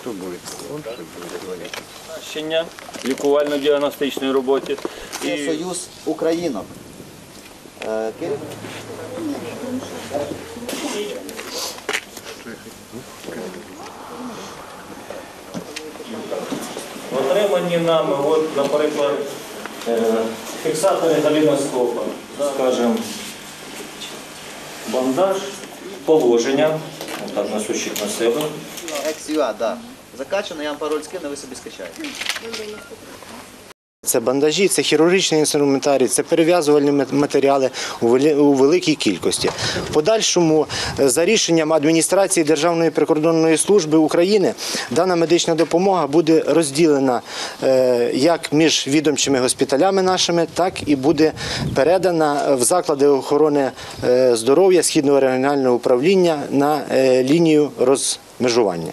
Что будет? Он что будет говорить? Щення лікувально-діагностичної роботи. Це І Союз Українок. Е, Кирил? отримані нами, от, наприклад, е, фіксатори галіноскопа, скажімо, бандаж, положення, отак насущик на себе. XUA, да. Закачано, я вам пароль скину, ви собі скачаєте. Це бандажі, це хірургічний інструментарій, це перев'язувальні матеріали у великій кількості. В подальшому, е, за рішенням адміністрації Державної прикордонної служби України, дана медична допомога буде розділена е, як між відомчими госпіталями нашими, так і буде передана в заклади охорони е, здоров'я Східного регіонального управління на лінію розмежування.